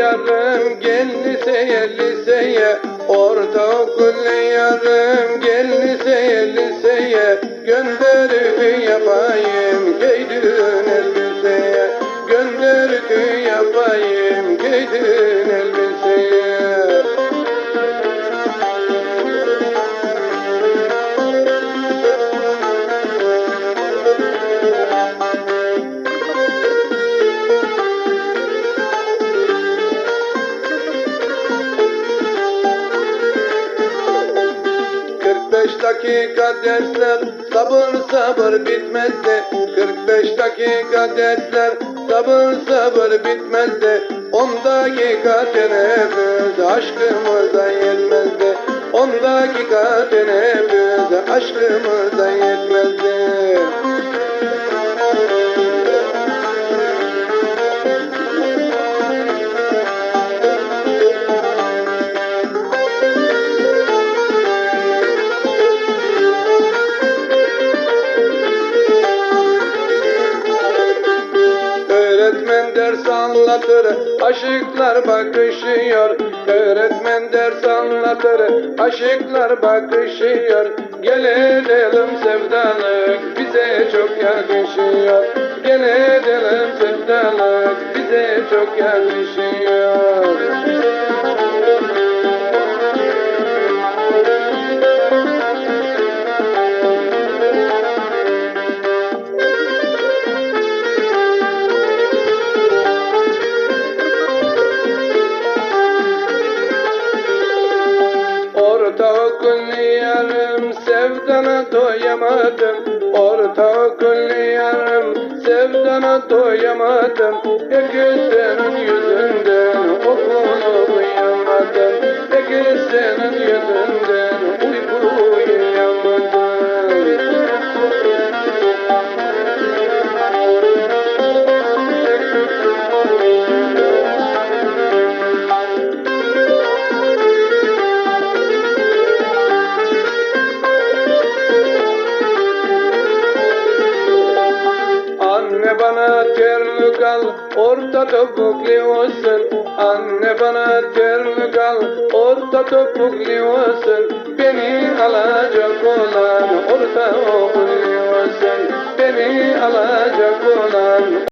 yarım gel liseye liseye. Ortaokul yarım gel liseye liseye. Gönderdi yapayım giydin elbiseye. Gönderdi yapayım giydin elbiseye dakika dersler sabır sabır bitmezdi 45 dakika dersler sabır sabır bitmezdi 10 dakika teneffüs aşkımıza yetmezdi 10 dakika teneffüs aşkımıza yetmezdi anlatır, aşıklar bakışıyor. Öğretmen ders anlatır, aşıklar bakışıyor. Gel edelim sevdalık, bize çok yakışıyor. Gel edelim sevdalık, bize çok yakışıyor. Sevdana doyamadım Ortaokul yarım sevdana doyamadım Peki senin yüzünden. Okulu uyuyamadım Peki senin yüzünden Anne bana terlik al, orta topuklu olsun. Anne bana terlik al, orta topuklu olsun. Beni alacak olan orta topuklu olsun. Beni alacak olan